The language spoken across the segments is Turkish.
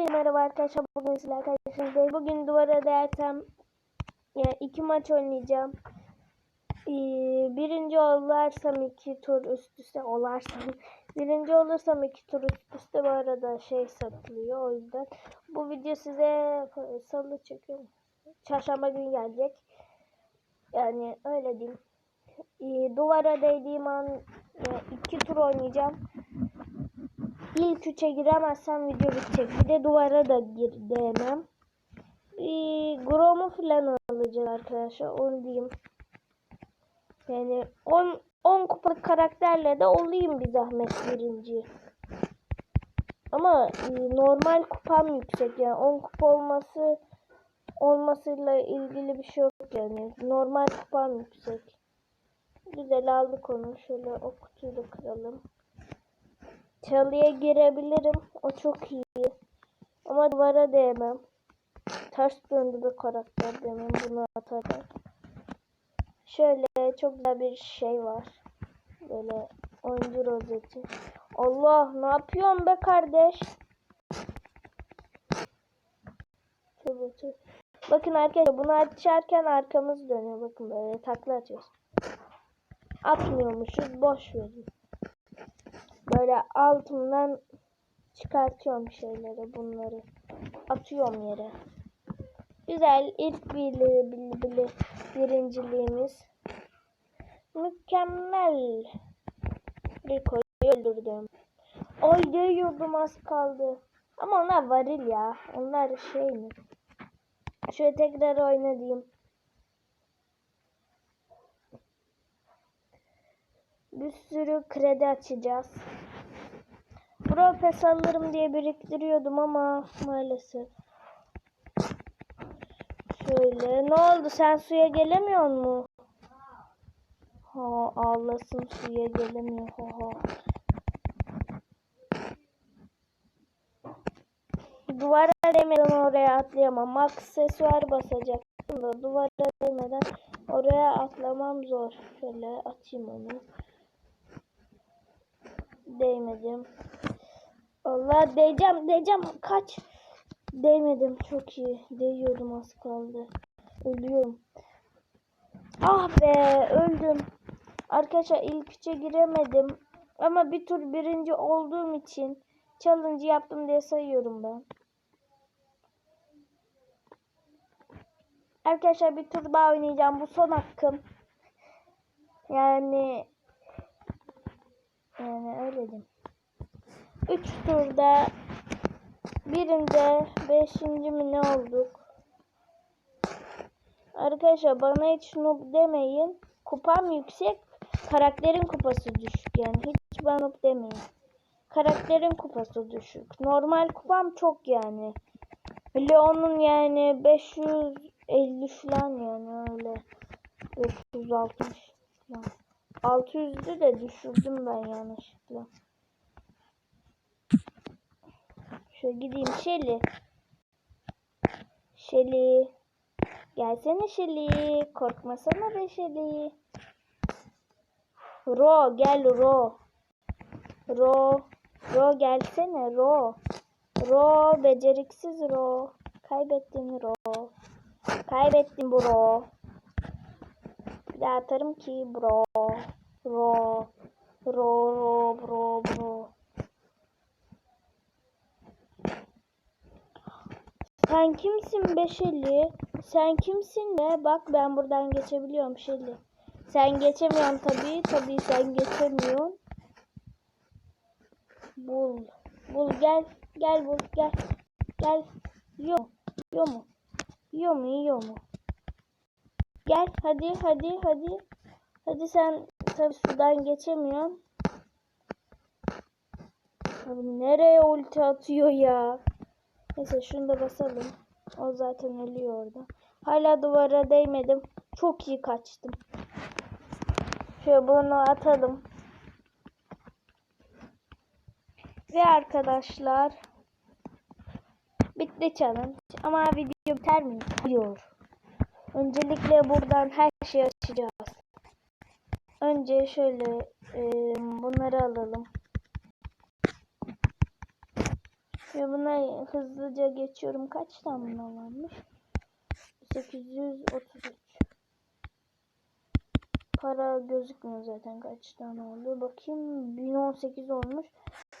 Hepinize merhaba arkadaşlar. Bugün sizlerle karşınızdayım. Bugün duvara değersem yani iki maç oynayacağım. Ee, birinci olarsam iki tur üst üste olarsam birinci olursam iki tur üst üste bu arada şey satılıyor o yüzden bu video size salı çekiyorum. Çarşamba günü gelecek. Yani öyle diyeyim. Ee, duvara değdiğim an yani iki tur oynayacağım. İlk üçe giremezsem video bitecek. Bir de duvara da gir diyemem. Bir Grom'u falan alacağız arkadaşlar. Onu diyeyim. Yani 10 10 kupalık karakterle de olayım bir zahmet birinci. Ama e, normal kupam yüksek yani 10 kupa olması olmasıyla ilgili bir şey yok yani. Normal kupam yüksek. Güzel aldık onu. Şöyle o kutuyu da kıralım. Çalıya girebilirim. O çok iyi. Ama duvara değmem. Ters döndü bir karakter demem. Bunu atarım. Şöyle çok güzel bir şey var. Böyle oyuncu rozeti. Allah ne yapıyorsun be kardeş? Bakın arkadaşlar bunu açarken arkamız dönüyor. Bakın böyle takla atıyoruz. Atmıyormuşuz. Boş verin. Böyle altından çıkartıyorum şeyleri bunları. Atıyorum yere. Güzel ilk bili, bili, bili, birinciliğimiz. Mükemmel. Rico'yu öldürdüm. Ay değiyordum az kaldı. Ama onlar varil ya. Onlar şey mi? Şöyle tekrar oynayayım. Bir sürü kredi açacağız. Bro alırım diye biriktiriyordum ama maalesef. Şöyle ne oldu sen suya gelemiyor mu? Ha ağlasın suya gelemiyor ha ha. Duvara değmeden oraya atlayamam. Aksesuar basacaktım da duvara değmeden oraya atlamam zor. Şöyle atayım onu. Değmedim. Allah değeceğim değeceğim kaç. Değmedim çok iyi. Değiyordum az kaldı. Ölüyorum. Ah be öldüm. Arkadaşlar ilk üçe giremedim. Ama bir tur birinci olduğum için challenge yaptım diye sayıyorum ben. Arkadaşlar bir tur daha oynayacağım. Bu son hakkım. Yani yani öyle diyeyim. 3 turda birinde beşinci mi ne olduk? Arkadaşlar bana hiç noob demeyin. Kupam yüksek. Karakterin kupası düşük yani. Hiç bana noob demeyin. Karakterin kupası düşük. Normal kupam çok yani. Leon'un yani 550 falan yani öyle. 560 falan. 600'ü de düşürdüm ben yanlışlıkla. Şöyle gideyim Şeli. Şeli. Gelsene Şeli. Korkmasana be Şeli. Ro gel Ro. Ro. Ro gelsene Ro. Ro beceriksiz Ro. Kaybettin Ro. Kaybettin bro. Bir daha atarım ki bro. Ro. Ro ro bro bro. Sen kimsin be Şeli? Sen kimsin be? Bak ben buradan geçebiliyorum Şeli. Sen geçemiyorsun tabii. Tabii sen geçemiyorsun. Bul. Bul gel. Gel bul gel. Gel. Yo. Yo mu? Yo mu? Yo mu? Gel hadi hadi hadi. Hadi sen tabii sudan geçemiyorsun. Abi nereye ulti atıyor ya? Neyse şunu da basalım. O zaten ölüyor orada. Hala duvara değmedim. Çok iyi kaçtım. Şöyle bunu atalım. Ve arkadaşlar bitti challenge. Ama video biter mi? Diyor. Öncelikle buradan her şeyi açacağız. Önce şöyle e, bunları alalım. Ve buna hızlıca geçiyorum. Kaç tane varmış? 833. Para gözükmüyor zaten kaç tane oldu. Bakayım 1018 olmuş.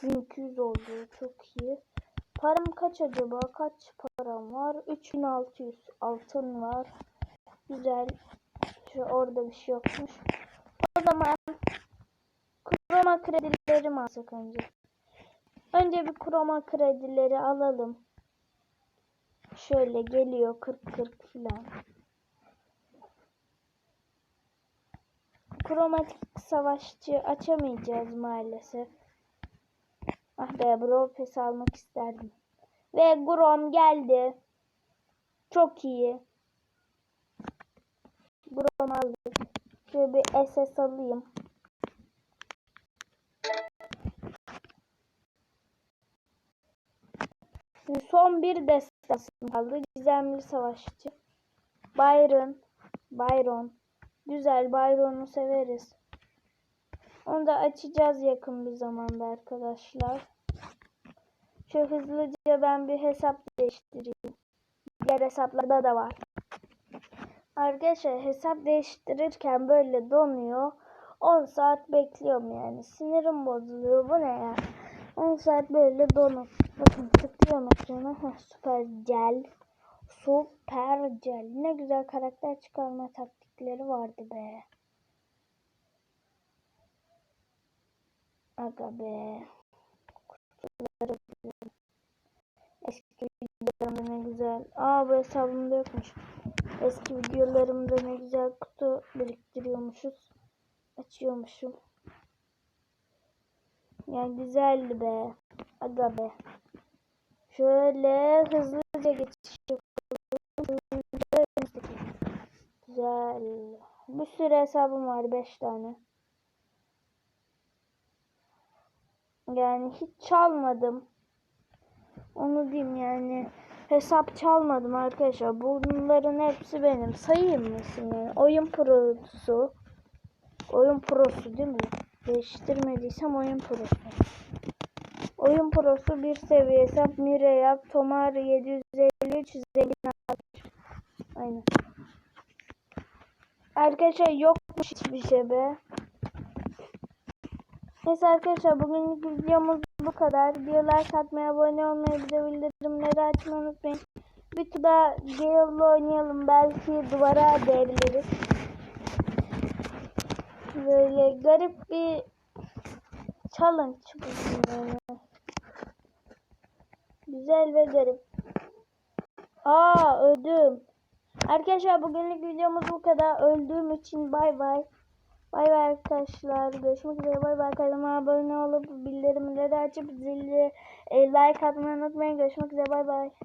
1200 oldu. Çok iyi. Param kaç acaba? Kaç param var? 3600 altın var. Güzel. Şu orada bir şey yokmuş. O zaman kroma kredileri mi alsak önce? Önce bir kroma kredileri alalım. Şöyle geliyor 40-40 falan. Kromatik savaşçı açamayacağız maalesef. Ah be bro pes almak isterdim. Ve Grom geldi. Çok iyi. Grom aldık. Şöyle bir SS alayım. Şimdi son bir destansı kaldı. Gizemli savaşçı. Byron. Byron. Güzel Byron'u severiz. Onu da açacağız yakın bir zamanda arkadaşlar. Şu hızlıca ben bir hesap değiştireyim. Diğer hesaplarda da var. Arkadaşlar hesap değiştirirken böyle donuyor. 10 saat bekliyorum yani. Sinirim bozuluyor. Bu ne ya? 10 saat böyle donup. Bakın tıklıyorum ekrana. Heh, süper gel. Süper gel. Ne güzel karakter çıkarma taktikleri vardı be. Aga be. Kutuları. Eski videolarımda ne güzel. Aa bu hesabımda yokmuş. Eski videolarımda ne güzel kutu biriktiriyormuşuz. Açıyormuşum. Yani güzeldi be. Aga be. Şöyle hızlıca geçiş yapalım. Güzel. Bir sürü hesabım var. 5 tane. Yani hiç çalmadım. Onu diyeyim yani. Hesap çalmadım arkadaşlar. Bunların hepsi benim. Sayayım mısın yani? Oyun prosu. Oyun prosu değil mi? Değiştirmediysem oyun prosu. Oyun prosu bir seviye hesap. Mireya, Tomar 753, Zengin abi. Aynen. Arkadaşlar yokmuş hiçbir şey be. Neyse arkadaşlar bugünlük videomuz bu kadar. Bir like atmayı, abone olmayı, bir bildirimleri açmayı unutmayın. Bir tur da Gale'la oynayalım. Belki duvara deriliriz. Böyle garip bir challenge bu. Güzel ve garip. Aa öldüm. Arkadaşlar bugünlük videomuz bu kadar. Öldüğüm için bay bay. Bay bay arkadaşlar. Görüşmek üzere. Bay bay. Kanalıma abone olup bildirimleri açıp zili e, like atmayı unutmayın. Görüşmek üzere. Bay bay.